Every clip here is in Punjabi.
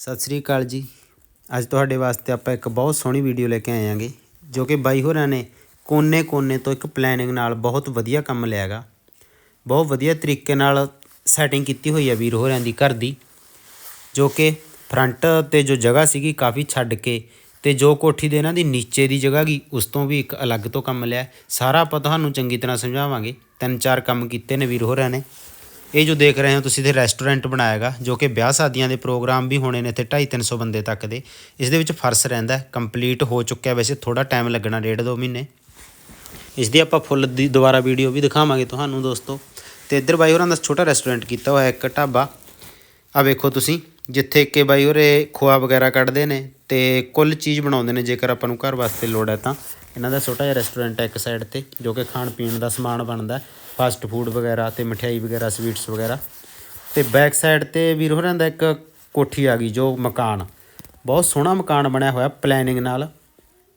ਸਤਿ ਸ੍ਰੀ ਅਕਾਲ ਜੀ। ਅੱਜ ਤੁਹਾਡੇ ਵਾਸਤੇ ਆਪਾਂ ਇੱਕ ਬਹੁਤ ਸੋਹਣੀ ਵੀਡੀਓ ਲੈ ਕੇ ਆਏ ਆਂਗੇ ਜੋ ਕਿ ਬਾਈ ਹੋਰਾਂ ਨੇ ਕੋਨੇ-ਕੋਨੇ ਤੋਂ ਇੱਕ ਪਲੈਨਿੰਗ ਨਾਲ ਬਹੁਤ ਵਧੀਆ ਕੰਮ ਲਿਆਗਾ ਬਹੁਤ ਵਧੀਆ ਤਰੀਕੇ ਨਾਲ ਸੈਟਿੰਗ ਕੀਤੀ ਹੋਈ ਹੈ ਵੀਰ ਹੋਰਾਂ ਦੀ ਘਰ ਦੀ, ਜੋ ਕਿ ਫਰੰਟ ਤੇ ਜੋ ਜਗ੍ਹਾ ਸੀਗੀ ਕਾਫੀ ਛੱਡ ਕੇ ਤੇ ਜੋ ਕੋਠੀ ਦੇ ਇਹਨਾਂ ਦੀ ਨੀਚੇ ਦੀ ਜਗ੍ਹਾ ਗਈ ਉਸ ਤੋਂ ਵੀ ਇੱਕ ਅਲੱਗ ਤੋਂ ਕੰਮ ਲਿਆ। ਸਾਰਾ ਆਪਾਂ ਤੁਹਾਨੂੰ ਚੰਗੀ ਤਰ੍ਹਾਂ ਸਮਝਾਵਾਂਗੇ। ਤਿੰਨ ਚਾਰ ਕੰਮ ਕੀਤੇ ਨੇ ਵੀਰ ਹੋਰਾਂ ਨੇ। ਇਹ ਜੋ ਦੇਖ ਰਹੇ ਹੋ ਤੁਸੀਂ ਇੱਥੇ ਰੈਸਟੋਰੈਂਟ ਬਣਾਇਆਗਾ ਜੋ ਕਿ ਵਿਆਹ ਸ਼ਾਦੀਆਂ ਦੇ ਪ੍ਰੋਗਰਾਮ ਵੀ ਹੋਣੇ ਨੇ ਇੱਥੇ 2.5 300 ਬੰਦੇ ਤੱਕ ਦੇ। ਇਸ ਦੇ ਵਿੱਚ ਫਰਸ਼ ਰਹਿੰਦਾ ਕੰਪਲੀਟ ਹੋ ਚੁੱਕਿਆ। ਵੈਸੇ ਥੋੜਾ ਟਾਈਮ ਲੱਗਣਾ, ਡੇਢ ਦੋ ਮਹੀਨੇ। ਇਸ ਦੀ ਆਪਾਂ ਫੁੱਲ ਦੀ ਦੁਬਾਰਾ ਵੀਡੀਓ ਵੀ ਦਿਖਾਵਾਂਗੇ ਤੁਹਾਨੂੰ ਦੋਸਤੋ। ਤੇ ਇੱਧਰ ਬਾਈ ਹੋਰਾਂ ਦਾ ਛੋਟਾ ਰੈਸਟੋਰੈਂਟ ਕੀਤਾ ਹੋਇਆ, ਇੱਕ ਢਾਬਾ। ਆ ਵੇਖੋ ਤੁਸੀਂ, ਜਿੱਥੇ ਕਿ ਬਾਈ ਹੋਰੇ ਖੋਆ ਵਗੈਰਾ ਕੱਢਦੇ ਨੇ ਤੇ ਕੁੱਲ ਚੀਜ਼ ਬਣਾਉਂਦੇ ਨੇ, ਜੇਕਰ ਆਪਾਂ ਨੂੰ ਘਰ ਵਾਸਤੇ ਲੋੜ ਹੈ ਤਾਂ। ਇਹਨਾਂ ਦਾ ਛੋਟਾ ਜਿਹਾ ਰੈਸਟੋਰੈਂਟ ਹੈ ਇੱਕ ਸਾਈਡ ਤੇ, ਜੋ ਕਿ ਖਾਣ ਪੀਣ ਦਾ ਸਮਾਨ ਬਣਦਾ ਫਾਸਟ ਫੂਡ ਵਗੈਰਾ ਤੇ ਮਠਿਆਈ ਵਗੈਰਾ ਸਵੀਟਸ ਵਗੈਰਾ। ਤੇ ਬੈਕ ਸਾਈਡ ਤੇ ਵੀਰ ਹੋਰਾਂ ਦਾ ਇੱਕ ਕੋਠੀ ਆ ਗਈ, ਜੋ ਮਕਾਨ। ਬਹੁਤ ਸੋਹਣਾ ਮਕਾਨ ਬਣਿਆ ਹੋਇਆ ਪਲੈਨਿੰਗ ਨਾਲ।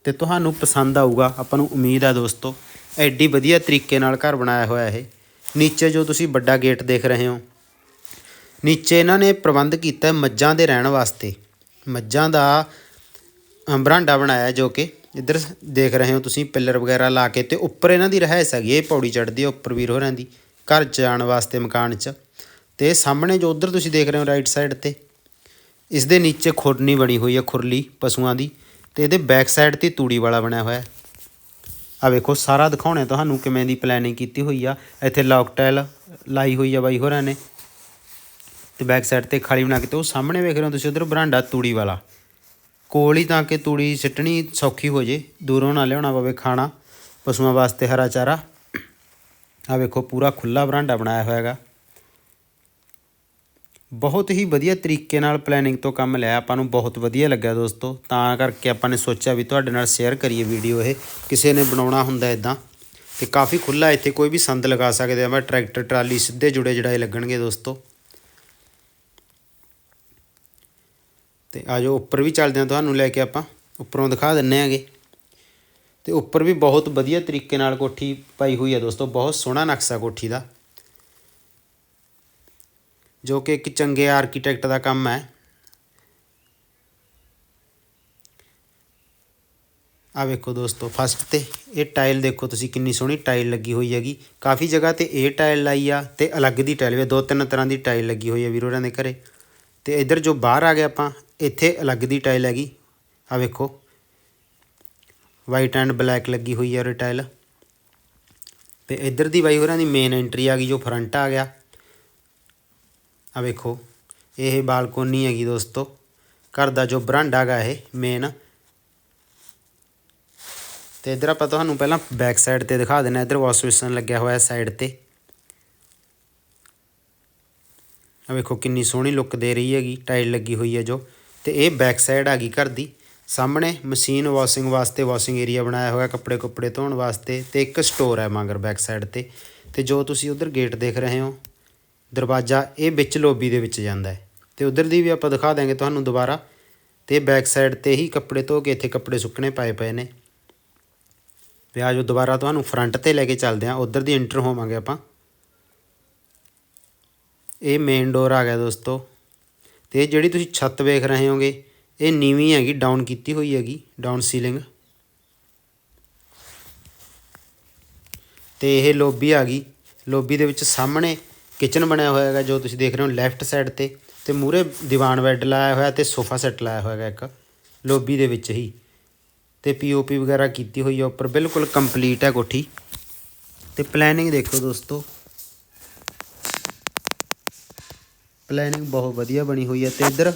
ਤੇ ਤੁਹਾਨੂੰ ਪਸੰਦ ਆਊਗਾ, ਆਪਾਂ ਨੂੰ ਉਮੀਦ ਆ ਦੋਸਤੋ, ਐਡੀ ਵਧੀਆ ਤਰੀਕੇ ਨਾਲ ਘਰ ਬਣਾਇਆ ਹੋਇਆ ਇਹ। ਨੀਚੇ ਜੋ ਤੁਸੀਂ ਵੱਡਾ ਗੇਟ ਦੇਖ ਰਹੇ ਹੋ, ਨੀਚੇ ਇਹਨਾਂ ਨੇ ਪ੍ਰਬੰਧ ਕੀਤਾ ਮੱਝਾਂ ਦੇ ਰਹਿਣ ਵਾਸਤੇ। ਮੱਝਾਂ ਦਾ ਬਰਾਂਡਾ ਬਣਾਇਆ ਜੋ ਕਿ ਇੱਧਰ ਦੇਖ ਰਹੇ ਹੋ ਤੁਸੀਂ ਪਿੱਲਰ ਵਗੈਰਾ ਲਾ ਕੇ ਤੇ ਉੱਪਰ ਇਹਨਾਂ ਦੀ ਰਹਿਸ ਹੈਗੀ ਇਹ ਪੌੜੀ ਚੜਦੀ ਹੈ ਉੱਪਰ ਵੀਰ ਹੋਰਾਂ ਦੀ, ਘਰ ਚ ਜਾਣ ਵਾਸਤੇ ਮਕਾਨ ਚ। ਤੇ ਸਾਹਮਣੇ ਜੋ ਉਧਰ ਤੁਸੀਂ ਦੇਖ ਰਹੇ ਹੋ ਰਾਈਟ ਸਾਈਡ ਤੇ, ਇਸ ਦੇ ਨੀਚੇ ਖੁਰਨੀ ਬਣੀ ਹੋਈ ਹੈ ਖੁਰਲੀ ਪਸ਼ੂਆਂ ਦੀ, ਤੇ ਇਹਦੇ ਬੈਕ ਸਾਈਡ ਤੇ ਤੂੜੀ ਵਾਲਾ ਬਣਿਆ ਹੋਇਆ। ਹੈ ਆ ਵੇਖੋ, ਸਾਰਾ ਦਿਖਾਉਣੇ ਤੁਹਾਨੂੰ ਕਿਵੇਂ ਦੀ ਪਲੈਨਿੰਗ ਕੀਤੀ ਹੋਈ ਆ। ਇੱਥੇ ਲੌਕ ਟਾਈਲ ਲਾਈ ਹੋਈ ਆ ਬਾਈ ਹੋਰਾਂ ਨੇ। ਤੇ ਬੈਕ ਸਾਈਡ ਤੇ ਖਾਲੀ ਬਣਾ ਕੇ ਤੇ ਉਹ ਸਾਹਮਣੇ ਵੇਖ ਰਹੇ ਹੋ ਤੁਸੀਂ, ਉਧਰ ਬਰਾਂਡਾ ਤੂੜੀ ਵਾਲਾ। ਕੋਲ ਹੀ ਤਾਂ ਕਿ ਤੂੜੀ ਸਿੱਟਣੀ ਸੌਖੀ ਹੋ ਜੇ, ਦੂਰੋਂ ਨਾ ਲਿਆਉਣਾ ਪਵੇ ਖਾਣਾ, ਪਸ਼ੂਆਂ ਵਾਸਤੇ ਹਰਾ ਚਾਰਾ। ਆ ਵੇਖੋ, ਪੂਰਾ ਖੁੱਲਾ ਬਰਾਂਡਾ ਬਣਾਇਆ ਹੋਇਆ ਹੈਗਾ। ਬਹੁਤ ਹੀ ਵਧੀਆ ਤਰੀਕੇ ਨਾਲ ਪਲੈਨਿੰਗ ਤੋਂ ਕੰਮ ਲਿਆ, ਆਪਾਂ ਨੂੰ ਬਹੁਤ ਵਧੀਆ ਲੱਗਿਆ ਦੋਸਤੋ। ਤਾਂ ਕਰਕੇ ਆਪਾਂ ਨੇ ਸੋਚਿਆ ਵੀ ਤੁਹਾਡੇ ਨਾਲ ਸ਼ੇਅਰ ਕਰੀਏ ਵੀਡੀਓ ਇਹ, ਕਿਸੇ ਨੇ ਬਣਾਉਣਾ ਹੁੰਦਾ ਇਦਾਂ ਤੇ ਕਾਫੀ ਖੁੱਲਾ ਇੱਥੇ ਕੋਈ ਵੀ ਸੰਦ ਲਗਾ ਸਕਦੇ ਆ, ਮੈਂ ਟਰੈਕਟਰ ਟਰਾਲੀ ਸਿੱਧੇ ਜੁੜੇ ਜੜਾਏ ਲੱਗਣਗੇ ਦੋਸਤੋ। ਤੇ ਆਜੋ ਉੱਪਰ ਵੀ ਚੱਲਦੇ ਹਾਂ ਤੁਹਾਨੂੰ ਲੈ ਕੇ ਆਪਾਂ। ਉੱਪਰੋਂ ਦਿਖਾ ਦਿੰਨੇ ਆਂਗੇ ਤੇ ਉੱਪਰ ਵੀ ਬਹੁਤ ਵਧੀਆ ਤਰੀਕੇ ਨਾਲ ਕੋਠੀ ਪਾਈ ਹੋਈ ਹੈ ਦੋਸਤੋ, ਬਹੁਤ ਸੋਹਣਾ ਨਕਸ਼ਾ ਕੋਠੀ ਦਾ। ਜੋ ਕਿ ਇੱਕ ਚੰਗੇ ਆਰਕੀਟੈਕਟ ਦਾ ਕੰਮ ਹੈ। ਆ ਵੇਖੋ ਦੋਸਤੋ ਫਸਟ ਤੇ ਇਹ ਟਾਈਲ ਦੇਖੋ ਤੁਸੀਂ ਕਿੰਨੀ ਸੋਹਣੀ ਟਾਈਲ ਲੱਗੀ ਹੋਈ ਹੈਗੀ। ਕਾਫੀ ਜਗ੍ਹਾ ਤੇ ਇਹ ਟਾਈਲ ਲਾਈ ਆ ਤੇ ਅਲੱਗ ਦੀ ਟਾਈਲ ਵੀ ਦੋ ਤਿੰਨ ਤਰ੍ਹਾਂ ਦੀ ਟਾਈਲ ਲੱਗੀ ਹੋਈ ਹੈ ਵੀਰੋ ਹੋਰਾਂ ਦੇ ਘਰੇ। ਤੇ ਇੱਧਰ ਜੋ ਬਾਹਰ ਆ ਗਿਆ ਆਪਾਂ ਇੱਥੇ ਅਲੱਗ ਦੀ ਟਾਈਲ ਹੈਗੀ। ਆ ਵੇਖੋ। ਵਾਈਟ ਐਂਡ ਬਲੈਕ ਲੱਗੀ ਹੋਈ ਹੈ ਉਹ ਟਾਈਲ ਤੇ ਇੱਧਰ ਦੀ ਬਾਈ ਹੋਰਾਂ ਦੀ ਮੇਨ ਐਂਟਰੀ ਆ ਗਈ, ਜੋ ਫਰੰਟ ਆ ਗਿਆ। ਆ ਵੇਖੋ। ਇਹ ਬਾਲਕੋਨੀ ਹੈਗੀ ਦੋਸਤੋ। ਘਰ ਦਾ ਜੋ ਬਰਾਂਡਾ ਹੈਗਾ ਇਹ ਮੇਨ ਤੇ ਇੱਧਰ ਆਪਾਂ ਤੁਹਾਨੂੰ ਪਹਿਲਾਂ ਬੈਕ ਸਾਈਡ ਤੇ ਦਿਖਾ ਦਿੰਨਾ ਇੱਧਰ ਵਾਸ਼ ਬੇਸਨ ਲੱਗਿਆ ਹੋਇਆ ਸਾਈਡ ਤੇ। ਆ ਵੇਖੋ ਕਿੰਨੀ ਸੋਹਣੀ ਲੁੱਕ ਦੇ ਰਹੀ ਹੈਗੀ। ਟਾਈਲ ਲੱਗੀ ਹੋਈ ਹੈ ਜੋ। ਤੇ ਇਹ ਬੈਕ ਸਾਈਡ ਆ ਗਈ ਘਰ ਦੀ। ਸਾਹਮਣੇ ਮਸ਼ੀਨ ਵਾਸ਼ਿੰਗ ਵਾਸਤੇ ਵਾਸ਼ਿੰਗ ਏਰੀਆ ਬਣਾਇਆ ਹੋਇਆ, ਕੱਪੜੇ ਕੁੱਪੜੇ ਧੋਣ ਵਾਸਤੇ ਤੇ ਇੱਕ ਸਟੋਰ ਹੈ ਮਗਰ ਬੈਕ ਸਾਈਡ ਤੇ। ਤੇ ਜੋ ਤੁਸੀਂ ਉਧਰ ਗੇਟ ਦੇਖ ਰਹੇ ਹੋ, ਦਰਵਾਜ਼ਾ ਇਹ ਵਿੱਚ ਲੋਬੀ ਦੇ ਵਿੱਚ ਜਾਂਦਾ ਹੈ। ਤੇ ਉਧਰ ਦੀ ਵੀ ਆਪਾਂ ਦਿਖਾ ਦਾਂਗੇ ਤੁਹਾਨੂੰ ਦੁਬਾਰਾ। ਤੇ ਬੈਕ ਸਾਈਡ ਤੇ ਹੀ ਕੱਪੜੇ ਧੋ ਕੇ ਇੱਥੇ ਕੱਪੜੇ ਸੁੱਕਣੇ ਪਾਏ ਪਏ ਨੇ। ਤੇ ਆ ਜੋ ਦੁਬਾਰਾ ਤੁਹਾਨੂੰ ਫਰੰਟ ਤੇ ਲੈ ਕੇ ਚੱਲਦੇ ਆ ਉਧਰ ਦੀ ਐਂਟਰ ਹੋਵਾਂਗੇ ਆਪਾਂ। ਇਹ ਮੇਨ ਡੋਰ ਆ ਗਿਆ ਦੋਸਤੋ। ਤੇ ਜਿਹੜੀ ਤੁਸੀਂ ਛੱਤ ਵੇਖ ਰਹੇ ਹੋਗੇ, ਇਹ ਨੀਵੀਂ ਹੈਗੀ ਡਾਊਨ ਕੀਤੀ ਹੋਈ ਹੈਗੀ ਡਾਊਨ ਸੀਲਿੰਗ ਤੇ ਇਹ ਲੋਬੀ ਆ ਗਈ। ਲੋਬੀ ਦੇ ਵਿੱਚ ਸਾਹਮਣੇ ਕਿਚਨ ਬਣਿਆ ਹੋਇਆ ਹੈਗਾ, ਜੋ ਤੁਸੀਂ ਦੇਖ ਰਹੇ ਹੋ ਲੈਫਟ ਸਾਈਡ ਤੇ। ਤੇ ਮੂਰੇ ਦੀਵਾਨ ਬੈੱਡ ਲਾਇਆ ਹੋਇਆ ਤੇ ਸੋਫਾ ਸੈੱਟ ਲਾਇਆ ਹੋਇਆ ਹੈਗਾ ਇੱਕ। ਲੋਬੀ ਦੇ ਵਿੱਚ ਹੀ। ਤੇ ਪੀਓਪੀ ਵਗੈਰਾ ਕੀਤੀ ਹੋਈ ਹੈ ਉੱਪਰ, ਬਿਲਕੁਲ ਕੰਪਲੀਟ ਹੈ ਕੋਠੀ। ਤੇ ਪਲੈਨਿੰਗ ਦੇਖੋ ਦੋਸਤੋ। ਪਲੈਨਿੰਗ ਬਹੁਤ ਵਧੀਆ ਬਣੀ ਹੋਈ ਹੈ ਤੇ ਇੱਧਰ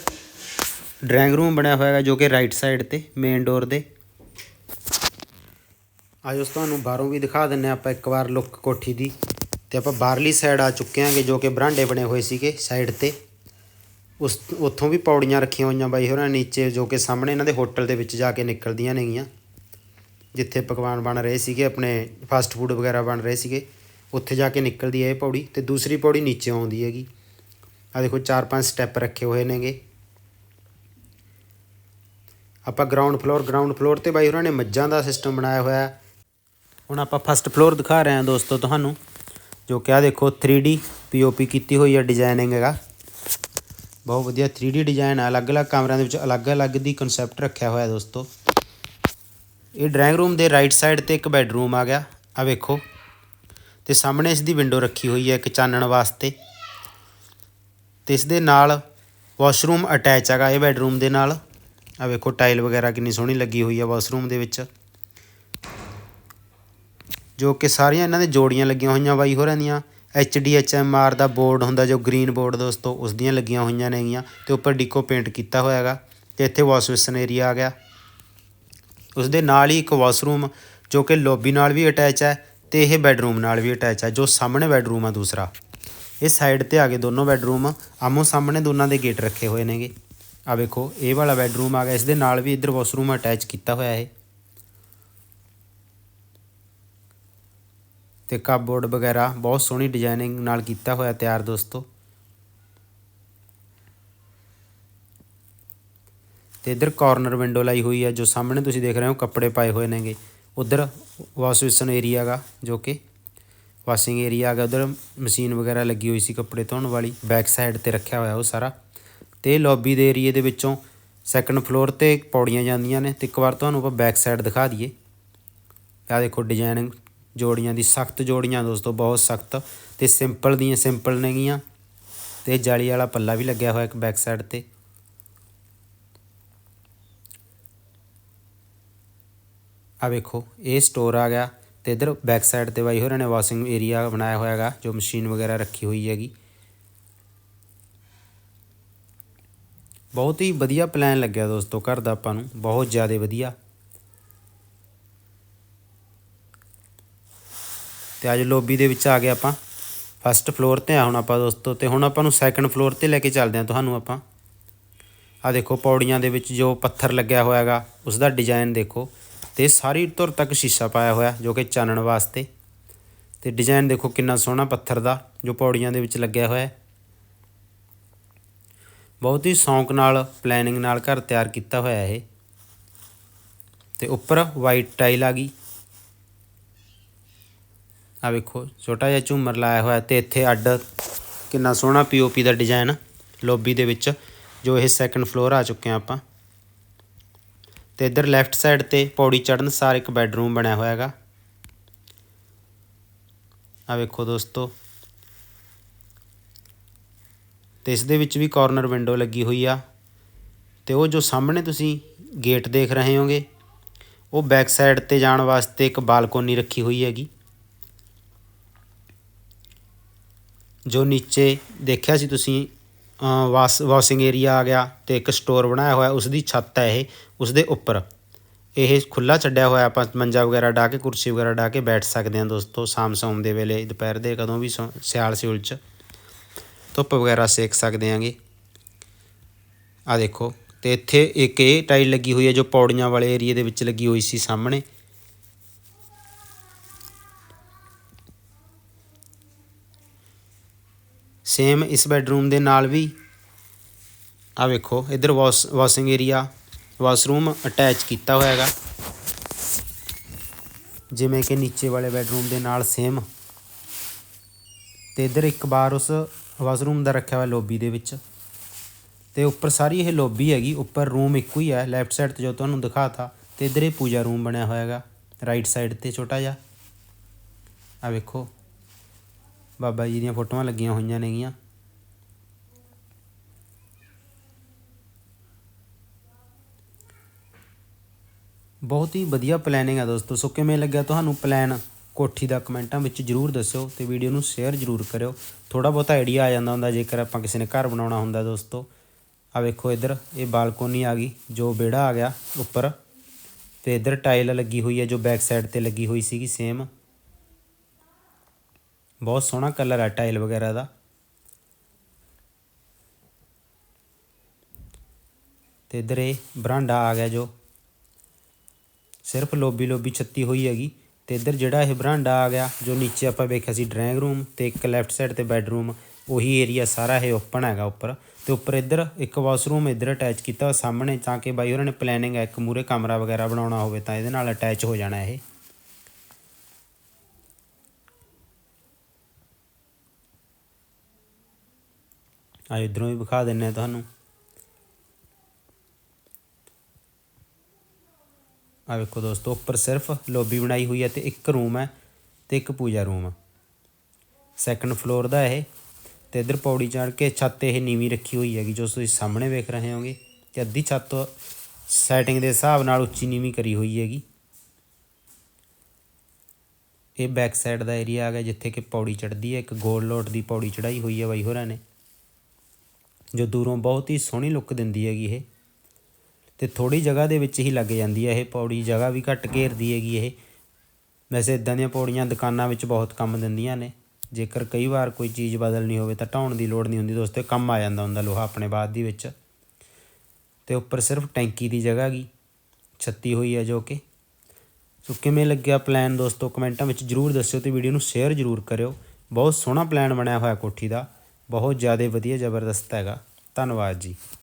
ਡਰਾਇੰਗ ਰੂਮ ਬਣਿਆ ਹੋਇਆ ਹੈ ਜੋ ਕਿ ਰਾਈਟ ਸਾਈਡ ਤੇ ਮੇਨ ਡੋਰ ਦੇ। ਆਜੋ ਤੁਹਾਨੂੰ ਬਾਹਰੋਂ ਵੀ ਦਿਖਾ ਦਿੰਨੇ ਆਪਾਂ ਇੱਕ ਵਾਰ ਲੁੱਕ ਕੋਠੀ ਦੀ। ਤੇ ਆਪਾਂ ਬਾਹਰਲੀ ਸਾਈਡ ਆ ਚੁੱਕੇ ਆਂਗੇ ਜੋ ਕਿ ਬਰਾਂਡੇ ਬਣੇ ਹੋਏ ਸੀਗੇ ਸਾਈਡ ਤੇ। ਉਸ, ਉੱਥੋਂ ਵੀ ਪੌੜੀਆਂ ਰੱਖੀਆਂ ਹੋਈਆਂ ਬਾਈ ਹੋਰਾਂ ਨੀਚੇ ਜੋ ਕਿ ਸਾਹਮਣੇ ਇਹਨਾਂ ਦੇ ਹੋਟਲ ਦੇ ਵਿੱਚ ਜਾ ਕੇ ਨਿਕਲਦੀਆਂ ਨੇਗੀਆਂ। ਜਿੱਥੇ ਪਕਵਾਨ ਬਣ ਰਹੇ ਸੀਗੇ, ਆਪਣੇ ਫਾਸਟ ਫੂਡ ਵਗੈਰਾ ਬਣ ਰਹੇ ਸੀਗੇ। ਉੱਥੇ ਜਾ ਕੇ ਨਿਕਲਦੀ ਹੈ ਇਹ ਪੌੜੀ ਤੇ ਦੂਸਰੀ ਪੌੜੀ ਨੀਚੇ ਆਉਂਦੀ ਹੈਗੀ। ਆ ਦੇਖੋ, ਚਾਰ ਪੰਜ ਸਟੈਪ ਰੱਖੇ ਹੋਏ ਨੇਗੇ। ਆਪਾਂ ਗਰਾਊਂਡ ਫਲੋਰ ਗਰਾਊਂਡ ਫਲੋਰ ਤੇ ਬਾਈ ਉਹਨਾਂ ਨੇ ਮੱਝਾਂ ਦਾ ਸਿਸਟਮ ਬਣਾਇਆ ਹੋਇਆ। ਹੁਣ ਆਪਾਂ ਫਸਟ ਫਲੋਰ ਦਿਖਾ ਰਹੇ ਹਾਂ ਦੋਸਤੋ ਤੁਹਾਨੂੰ, ਜੋ ਕਿ ਆ ਦੇਖੋ 3D ਪੀਓਪੀ ਕੀਤੀ ਹੋਈ ਹੈ ਡਿਜ਼ਾਈਨਿੰਗ ਹੈਗਾ। ਬਹੁਤ ਵਧੀਆ 3D ਡਿਜ਼ਾਈਨ ਹੈ ਅਲੱਗ-ਅਲੱਗ ਕਮਰਿਆਂ ਦੇ ਵਿੱਚ ਅਲੱਗ-ਅਲੱਗ ਦੀ ਕਨਸੈਪਟ ਰੱਖਿਆ ਹੋਇਆ ਦੋਸਤੋ। ਇਹ ਡਰਾਇੰਗ ਰੂਮ ਦੇ ਰਾਈਟ ਸਾਈਡ ਤੇ ਇੱਕ ਬੈੱਡਰੂਮ ਆ ਗਿਆ ਆ ਵੇਖੋ। ਤੇ ਸਾਹਮਣੇ ਇਸ ਦੀ ਵਿੰਡੋ ਰੱਖੀ ਹੋਈ ਹੈ ਇੱਕ ਚਾਨਣ ਵਾਸਤੇ। ਤੇ ਇਸ ਦੇ ਨਾਲ ਵਾਸ਼ਰੂਮ ਅਟੈਚ ਹੈਗਾ ਇਹ ਬੈੱਡਰੂਮ ਦੇ ਨਾਲ। ਆ ਵੇਖੋ ਟਾਈਲ ਵਗੈਰਾ ਕਿੰਨੀ ਸੋਹਣੀ ਲੱਗੀ ਹੋਈ ਹੈ ਵਾਸ਼ਰੂਮ ਦੇ ਵਿੱਚ। ਜੋ ਕਿ ਸਾਰੀਆਂ ਇਹਨਾਂ ਦੇ ਜੋੜੀਆਂ ਲੱਗੀਆਂ ਹੋਈਆਂ ਬਾਈ ਹੋਰਾਂ ਦੀਆਂ। HDHMR ਦਾ ਬੋਰਡ ਹੁੰਦਾ, ਜੋ ਗ੍ਰੀਨ ਬੋਰਡ ਦੋਸਤੋ, ਉਸ ਦੀਆਂ ਲੱਗੀਆਂ ਹੋਈਆਂ ਨੇਗੀਆਂ ਤੇ ਉੱਪਰ ਡਿਕੋ ਪੇਂਟ ਕੀਤਾ ਹੋਇਆ ਹੈਗਾ ਤੇ ਇੱਥੇ ਵਾਸ਼ ਬੇਸਨ ਏਰੀਆ ਆ ਗਿਆ। ਉਸ ਦੇ ਨਾਲ ਹੀ ਇੱਕ ਵਾਸ਼ਰੂਮ ਜੋ ਕਿ ਲੌਬੀ ਨਾਲ ਵੀ ਅਟੈਚ ਹੈ ਤੇ ਇਹ ਬੈੱਡਰੂਮ ਨਾਲ ਵੀ ਅਟੈਚ ਹੈ, ਜੋ ਸਾਹਮਣੇ ਬੈੱਡਰੂਮ ਆ ਦੂਸਰਾ। ਇਸ ਸਾਈਡ ਤੇ ਆ ਗਏ ਦੋਨੋਂ ਬੈੱਡਰੂਮ ਆਮੋ ਸਾਹਮਣੇ ਦੋਨਾਂ ਦੇ ਗੇਟ ਰੱਖੇ ਹੋਏ ਨੇਗੇ। ਆ ਵੇਖੋ, ਇਹ ਵਾਲਾ ਬੈੱਡਰੂਮ ਆ ਗਿਆ। ਇਸ ਦੇ ਨਾਲ ਵੀ ਇੱਧਰ ਵਾਸ਼ਰੂਮ ਅਟੈਚ ਕੀਤਾ ਹੋਇਆ ਹੈ ਤੇ ਕਪਬੋਰਡ ਵਗੈਰਾ, ਬਹੁਤ ਸੋਹਣੀ ਡਿਜ਼ਾਈਨਿੰਗ ਨਾਲ ਕੀਤਾ ਹੋਇਆ ਤਿਆਰ ਦੋਸਤੋ। ਤੇ ਇੱਧਰ ਕਾਰਨਰ ਵਿੰਡੋ ਲਾਈ ਹੋਈ ਹੈ ਜੋ ਸਾਹਮਣੇ ਤੁਸੀਂ ਦੇਖ ਰਹੇ ਹੋ, ਕੱਪੜੇ ਪਾਏ ਹੋਏ ਨੇਗੇ। ਉਧਰ ਵਾਸ਼ ਬੇਸਨ ਏਰੀਆ ਗਾ, ਜੋ ਕਿ ਵਾਸ਼ਿੰਗ ਏਰੀਆ ਹੈਗਾ ਉਧਰ ਮਸ਼ੀਨ ਵਗੈਰਾ ਲੱਗੀ ਹੋਈ ਸੀ ਕੱਪੜੇ ਧੋਣ ਵਾਲੀ। ਬੈਕ ਸਾਈਡ ਤੇ ਰੱਖਿਆ ਹੋਇਆ ਉਹ ਸਾਰਾ। ਤੇ ਲੌਬੀ ਦੇ ਏਰੀਏ ਦੇ ਵਿੱਚੋਂ ਸੈਕੰਡ ਫਲੋਰ ਤੇ ਪੌੜੀਆਂ ਜਾਂਦੀਆਂ ਨੇ। ਤੇ ਇੱਕ ਵਾਰ ਤੁਹਾਨੂੰ ਆਪਾਂ ਬੈਕ ਸਾਈਡ ਦਿਖਾ ਦਈਏ। ਆਹ ਦੇਖੋ ਡਿਜ਼ਾਈਨਿੰਗ ਜੋੜੀਆਂ ਦੀ ਸਖਤ ਜੋੜੀਆਂ ਦੋਸਤੋ, ਬਹੁਤ ਸਖਤ। ਤੇ ਸਿੰਪਲ ਦੀਆਂ ਸਿੰਪਲ ਨੇਗੀਆਂ। ਤੇ ਜਾਲੀ ਵਾਲਾ ਪੱਲਾ ਵੀ ਲੱਗਿਆ ਹੋਇਆ ਇੱਕ ਬੈਕ ਸਾਈਡ ਤੇ। ਆ ਵੇਖੋ, ਇਹ ਸਟੋਰ ਆ ਗਿਆ। ਤੇ ਇਧਰ ਬੈਕ ਸਾਈਡ ਤੇ ਬਾਈ ਹੋਰਾਂ ਨੇ ਵਾਸ਼ਿੰਗ ਏਰੀਆ ਬਣਾਇਆ ਹੋਇਆ ਹੈਗਾ, ਜੋ ਮਸ਼ੀਨ ਵਗੈਰਾ ਰੱਖੀ ਹੋਈ ਹੈਗੀ। ਬਹੁਤ ਹੀ ਵਧੀਆ ਪਲਾਨ ਲੱਗਿਆ ਦੋਸਤੋ, ਘਰ ਦਾ ਆਪਾਂ ਨੂੰ। ਬਹੁਤ ਜ਼ਿਆਦਾ ਵਧੀਆ। ਤੇ ਅੱਜ ਲੋਬੀ ਦੇ ਵਿੱਚ ਆ ਗਏ ਆਪਾਂ। ਫਸਟ ਫਲੋਰ ਤੇ ਆ ਹੁਣ ਆਪਾਂ ਦੋਸਤੋ, ਤੇ ਹੁਣ ਆਪਾਂ ਨੂੰ ਸੈਕੰਡ ਫਲੋਰ ਤੇ ਲੈ ਕੇ ਚੱਲਦੇ ਹਾਂ ਤੁਹਾਨੂੰ ਆਪਾਂ। ਆ ਦੇਖੋ ਪੌੜੀਆਂ ਦੇ ਵਿੱਚ ਜੋ ਪੱਥਰ ਲੱਗਿਆ ਹੋਇਆ ਹੈਗਾ ਉਸ ਦਾ ਡਿਜ਼ਾਈਨ ਦੇਖੋ। ਤੇ ਸਾਰੀ ਧੁਰ ਤੱਕ ਸ਼ੀਸ਼ਾ ਪਾਇਆ ਹੋਇਆ, ਜੋ ਕਿ ਚਾਨਣ ਵਾਸਤੇ। ਤੇ ਡਿਜ਼ਾਈਨ ਦੇਖੋ ਕਿੰਨਾ ਸੋਹਣਾ ਪੱਥਰ ਦਾ, ਜੋ ਪੌੜੀਆਂ ਦੇ ਵਿੱਚ ਲੱਗਿਆ ਹੋਇਆ ਹੈ। ਬਹੁਤ ਹੀ ਸ਼ੌਂਕ ਨਾਲ ਪਲੈਨਿੰਗ ਨਾਲ ਘਰ ਤਿਆਰ ਕੀਤਾ ਹੋਇਆ ਇਹ। ਤੇ ਉੱਪਰ ਵਾਈਟ ਟਾਈਲ ਆ ਗਈ। ਆ ਵੇਖੋ, ਛੋਟਾ ਜਿਹਾ ਝੂਮਰ ਲਾਇਆ ਹੋਇਆ ਤੇ ਇੱਥੇ ਅੱਡ ਕਿੰਨਾ ਸੋਹਣਾ ਪੀਓਪੀ ਦਾ ਡਿਜ਼ਾਈਨ ਲੋਬੀ ਦੇ ਵਿੱਚ, ਜੋ ਇਹ ਸੈਕੰਡ ਫਲੋਰ ਆ ਚੁੱਕੇ ਆ ਆਪਾਂ। ਤੇ ਇੱਧਰ ਲੈਫਟ ਸਾਈਡ ਤੇ ਪੌੜੀ ਚੜਨ ਸਾਰ ਇੱਕ ਬੈੱਡਰੂਮ ਬਣਿਆ ਹੋਇਆ ਹੈਗਾ। ਆ ਵੇਖੋ ਦੋਸਤੋ। ਤੇ ਇਸ ਦੇ ਵਿੱਚ ਵੀ ਕਾਰਨਰ ਵਿੰਡੋ ਲੱਗੀ ਹੋਈ ਆ। ਤੇ ਉਹ ਜੋ ਸਾਹਮਣੇ ਤੁਸੀਂ ਗੇਟ ਦੇਖ ਰਹੇ ਹੋਗੇ, ਉਹ ਬੈਕ ਸਾਈਡ ਤੇ ਜਾਣ ਵਾਸਤੇ ਇੱਕ ਬਾਲਕੋਨੀ ਰੱਖੀ ਹੋਈ ਹੈਗੀ। ਜੋ ਨੀਚੇ ਦੇਖਿਆ ਸੀ ਤੁਸੀਂ ਵਾਸ, ਵਾਸ਼ਿੰਗ ਏਰੀਆ ਆ ਗਿਆ ਤੇ ਇੱਕ ਸਟੋਰ ਬਣਾਇਆ ਹੋਇਆ ਉਸ ਦੀ ਛੱਤ ਹੈ ਇਹ ਉਸ ਦੇ ਉੱਪਰ। ਇਹ ਖੁੱਲਾ ਛੱਡਿਆ ਹੋਇਆ, ਆਪਾਂ ਮੰਜਾ ਵਗੈਰਾ ਢਾ ਕੇ, ਕੁਰਸੀ ਵਗੈਰਾ ਢਾ ਕੇ ਬੈਠ ਸਕਦੇ ਹਾਂ ਦੋਸਤੋ, ਸ਼ਾਮ ਸੌਮ ਦੇ ਵੇਲੇ, ਦੁਪਹਿਰ ਦੇ ਕਦੋਂ ਵੀ ਸਿਆਲ ਸਿਉਲ ਚ। ਧੁੱਪ ਵਗੈਰਾ ਸੇਕ ਸਕਦੇ ਆਂਗੇ ਆ ਦੇਖੋ, ਤੇ ਇੱਥੇ ਇੱਕ ਇਹ ਟਾਈਲ ਲੱਗੀ ਹੋਈ ਹੈ, ਜੋ ਪੌੜੀਆਂ ਵਾਲੇ ਏਰੀਏ ਦੇ ਵਿੱਚ ਲੱਗੀ ਹੋਈ ਸੀ ਸਾਹਮਣੇ। ਸੇਮ ਇਸ ਬੈਡਰੂਮ ਦੇ ਨਾਲ ਵੀ। ਆ ਵੇਖੋ, ਇਧਰ wash washing area washroom attach ਕੀਤਾ ਹੋਇਆ ਹੈਗਾ। ਜਿਵੇਂ ਕਿ ਨੀਚੇ ਵਾਲੇ ਬੈਡਰੂਮ ਦੇ ਨਾਲ ਸੇਮ ਤੇ ਇਧਰ ਇੱਕ ਬਾਰ ਉਸ ਵਾਸ਼ਰੂਮ ਦਾ ਰੱਖਿਆ ਹੋਇਆ ਲੌਬੀ ਦੇ ਵਿੱਚ। ਤੇ ਉੱਪਰ ਸਾਰੀ ਇਹ ਲੌਬੀ ਹੈਗੀ, ਉੱਪਰ ਰੂਮ ਇੱਕੋ ਹੀ ਹੈ ਲੈਫਟ ਸਾਈਡ ਤੇ ਜੋ ਤੁਹਾਨੂੰ ਦਿਖਾਤਾ, ਤੇ ਇਧਰ ਇਹ ਪੂਜਾ ਰੂਮ ਬਣਿਆ ਹੋਇਆ ਹੈਗਾ ਰਾਈਟ ਸਾਈਡ ਤੇ ਛੋਟਾ ਜਿਹਾ। ਆ ਵੇਖੋ ਬਾਬਾ ਜੀ ਦੀਆਂ ਫੋਟੋਆਂ ਲੱਗੀਆਂ ਹੋਈਆਂ ਨੇਗੀਆਂ। ਬਹੁਤ ਹੀ ਵਧੀਆ ਪਲੈਨਿੰਗ ਆ ਦੋਸਤੋ। ਸੋ ਕਿਵੇਂ ਲੱਗਿਆ ਤੁਹਾਨੂੰ ਪਲਾਨ ਕੋਠੀ ਦਾ ਕਮੈਂਟਾਂ ਵਿੱਚ ਜਰੂਰ ਦੱਸਿਓ ਤੇ ਵੀਡੀਓ ਨੂੰ ਸ਼ੇਅਰ ਜਰੂਰ ਕਰਿਓ। ਥੋੜਾ ਬਹੁਤਾ ਆਈਡੀਆ ਆ ਜਾਂਦਾ ਹੁੰਦਾ, ਜੇਕਰ ਆਪਾਂ ਕਿਸੇ ਨੇ ਘਰ ਬਣਾਉਣਾ ਹੁੰਦਾ ਦੋਸਤੋ। ਆ ਵੇਖੋ ਇੱਧਰ, ਇਹ ਬਾਲਕੋਨੀ ਆ ਗਈ, ਜੋ ਵਿਹੜਾ ਆ ਗਿਆ ਉੱਪਰ। ਤੇ ਇੱਧਰ ਟਾਈਲ ਲੱਗੀ ਹੋਈ ਹੈ ਜੋ ਬੈਕ ਸਾਈਡ ਤੇ ਲੱਗੀ ਹੋਈ ਸੀਗੀ ਸੇਮ ਬਹੁਤ ਸੋਹਣਾ ਕਲਰ ਹੈ ਟਾਈਲ ਵਗੈਰਾ ਦਾ। ਤੇ ਇਧਰ ਇਹ ਬਰਾਂਡਾ ਆ ਗਿਆ ਜੋ ਸਿਰਫ ਲੋਬੀ ਲੋਬੀ ਛੱਤੀ ਹੋਈ ਹੈਗੀ। ਤੇ ਇਧਰ ਜਿਹੜਾ ਇਹ ਬਰਾਂਡਾ ਆ ਗਿਆ, ਜੋ ਨੀਚੇ ਆਪਾਂ ਵੇਖਿਆ ਸੀ ਡਰਾਇੰਗ ਰੂਮ ਤੇ ਇੱਕ ਲੈਫਟ ਸਾਈਡ ਤੇ ਬੈੱਡਰੂਮ ਉਹੀ ਏਰੀਆ ਸਾਰਾ ਇਹ ਓਪਨ ਹੈਗਾ ਉੱਪਰ। ਤੇ ਉੱਪਰ ਇੱਧਰ ਇੱਕ ਵਾਸ਼ਰੂਮ ਇੱਧਰ ਅਟੈਚ ਕੀਤਾ ਸਾਹਮਣੇ, ਤਾਂ ਕਿ ਬਾਈ ਉਹਨਾਂ ਨੇ ਪਲੈਨਿੰਗ ਹੈ ਇੱਕ ਮੂਰੇ ਕਮਰਾ ਵਗੈਰਾ ਬਣਾਉਣਾ ਹੋਵੇ ਤਾਂ ਇਹਦੇ ਨਾਲ ਅਟੈਚ ਹੋ ਜਾਣਾ ਇਹ। ਆ ਇਧਰੋਂ ਵੀ ਵਿਖਾ ਦਿੰਨੇ ਆ ਤੁਹਾਨੂੰ। ਆ ਵੇਖੋ ਦੋਸਤੋ, ਉੱਪਰ ਸਿਰਫ ਲੋਬੀ ਬਣਾਈ ਹੋਈ ਹੈ ਤੇ ਇੱਕ ਰੂਮ ਹੈ ਤੇ ਇੱਕ ਪੂਜਾ ਰੂਮ ਆ। ਸੈਕੰਡ ਫਲੋਰ ਦਾ ਇਹ ਤੇ ਇਧਰ ਪੌੜੀ ਚੜ੍ਹ ਕੇ ਛੱਤ ਇਹ ਨੀਵੀਂ ਰੱਖੀ ਹੋਈ ਹੈਗੀ, ਜੋ ਤੁਸੀਂ ਸਾਹਮਣੇ ਵੇਖ ਰਹੇ ਹੋਗੇ ਤੇ ਅੱਧੀ ਛੱਤ ਸੈਟਿੰਗ ਦੇ ਹਿਸਾਬ ਨਾਲ ਉੱਚੀ ਨੀਵੀਂ ਕਰੀ ਹੋਈ ਹੈਗੀ। ਇਹ ਬੈਕ ਸਾਈਡ ਦਾ ਏਰੀਆ ਆ ਗਿਆ ਜਿੱਥੇ ਕਿ ਪੌੜੀ ਚੜ੍ਹਦੀ ਹੈ, ਇੱਕ ਗੋਲ ਲੋਟ ਦੀ ਪੌੜੀ ਚੜਾਈ ਹੋਈ ਹੈ ਬਾਈ ਹੋਰਾਂ ਨੇ। ਜੋ ਦੂਰੋਂ ਬਹੁਤ ਹੀ ਸੋਹਣੀ ਲੁੱਕ ਦਿੰਦੀ ਹੈਗੀ ਇਹ। ਤੇ ਥੋੜੀ ਜਗ੍ਹਾ ਦੇ ਵਿੱਚ ਹੀ ਲੱਗ ਜਾਂਦੀ ਹੈ ਇਹ ਪੌੜੀ, ਜਗ੍ਹਾ ਵੀ ਘੱਟ ਘੇਰਦੀ ਹੈਗੀ ਇਹ। ਵੈਸੇ ਇਦਾਂ ਦੀਆਂ ਪੌੜੀਆਂ ਦੁਕਾਨਾਂ ਵਿੱਚ ਬਹੁਤ ਕੰਮ ਦਿੰਦੀਆਂ ਨੇ। ਜੇਕਰ ਕਈ ਵਾਰ ਕੋਈ ਚੀਜ਼ ਬਦਲਣੀ ਹੋਵੇ ਤਾਂ ਢਾਉਣ ਦੀ ਲੋੜ ਨਹੀਂ ਹੁੰਦੀ ਦੋਸਤੋ ਕੰਮ ਆ ਜਾਂਦਾ ਹੁੰਦਾ ਲੋਹਾ ਆਪਣੇ ਬਾਅਦ ਦੀ ਵਿੱਚ। ਤੇ ਉੱਪਰ ਸਿਰਫ ਟੈਂਕੀ ਦੀ ਜਗ੍ਹਾ ਗਈ ਛੱਤੀ ਹੋਈ ਹੈ ਜੋ ਕਿ। ਸੋ ਕਿਵੇਂ ਲੱਗਿਆ ਪਲਾਨ ਦੋਸਤੋ, ਕਮੈਂਟਾਂ ਵਿੱਚ ਜਰੂਰ ਦੱਸਿਓ ਤੇ ਵੀਡੀਓ ਨੂੰ ਸ਼ੇਅਰ ਜਰੂਰ ਕਰਿਓ। ਬਹੁਤ ਸੋਹਣਾ ਪਲਾਨ ਬਣਿਆ ਹੋਇਆ ਕੋਠੀ ਦਾ। ਬਹੁਤ ਜ਼ਿਆਦਾ ਵਧੀਆ ਜ਼ਬਰਦਸਤ ਹੈਗਾ। ਧੰਨਵਾਦ ਜੀ।